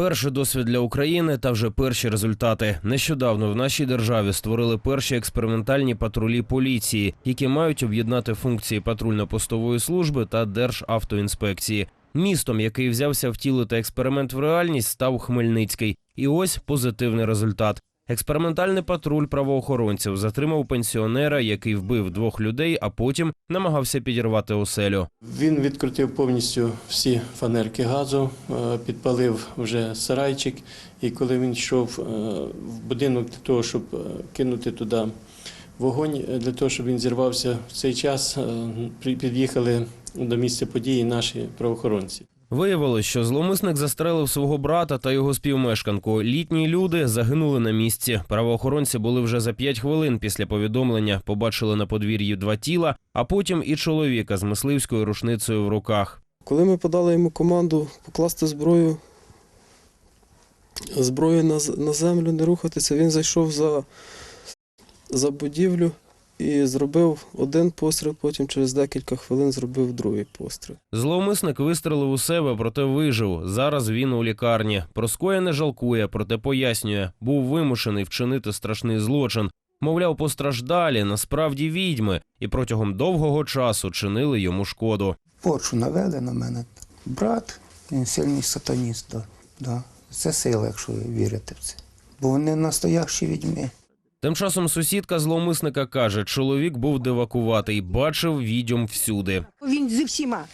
Перший досвід для України та вже перші результати. Нещодавно в нашій державі створили перші експериментальні патрулі поліції, які мають об'єднати функції патрульно-постової служби та державтоінспекції. Містом, який взявся втілити експеримент в реальність, став Хмельницький. І ось позитивний результат. Експериментальний патруль правоохоронців затримав пенсіонера, який вбив двох людей, а потім намагався підірвати оселю. Він відкрутив повністю всі фанерки газу, е, підпалив вже сарайчик. І коли він йшов е, в будинок для того, щоб е, кинути туди вогонь, для того, щоб він зірвався в цей час, під'їхали до місця події наші правоохоронці. Виявилось, що зловмисник застрелив свого брата та його співмешканку. Літні люди загинули на місці. Правоохоронці були вже за п'ять хвилин після повідомлення. Побачили на подвір'ї два тіла, а потім і чоловіка з мисливською рушницею в руках. Коли ми подали йому команду покласти зброю, зброю на землю, не рухатися, він зайшов за, за будівлю і зробив один постріл, потім через декілька хвилин зробив другий постріл. Зловмисник вистрелив у себе, проте вижив. Зараз він у лікарні. Про скоєне жалкує, проте пояснює, був вимушений вчинити страшний злочин. Мовляв, постраждалі насправді відьми, і протягом довгого часу чинили йому шкоду. Порчу навели на мене. Брат, він сильний сатаніст. Да, да. Це сила, якщо ви вірите в це. Бо вони настоящі відьми. Тим часом сусідка зловмисника каже, чоловік був дивакуватий, бачив відьом всюди. Він зі всіма.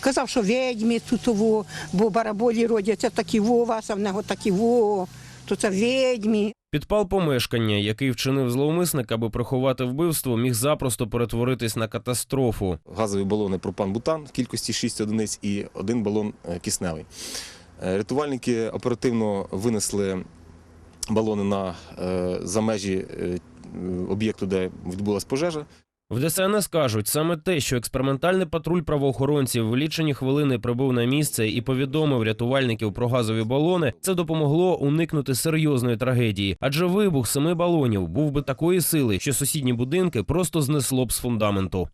Казав, що відьми тут во, бо бараболі родяться такі во, вас, а в нього такі во, то це відьми. Підпал помешкання, який вчинив зловмисник, аби приховати вбивство, міг запросто перетворитись на катастрофу. газові балони пропан-бутан в кількості 6 одиниць і один балон е, кисневий. Е, Рятувальники оперативно винесли балони на, е, за межі е, об'єкту, де відбулася пожежа. В ДСНС кажуть, саме те, що експериментальний патруль правоохоронців в лічені хвилини прибув на місце і повідомив рятувальників про газові балони, це допомогло уникнути серйозної трагедії. Адже вибух семи балонів був би такої сили, що сусідні будинки просто знесло б з фундаменту.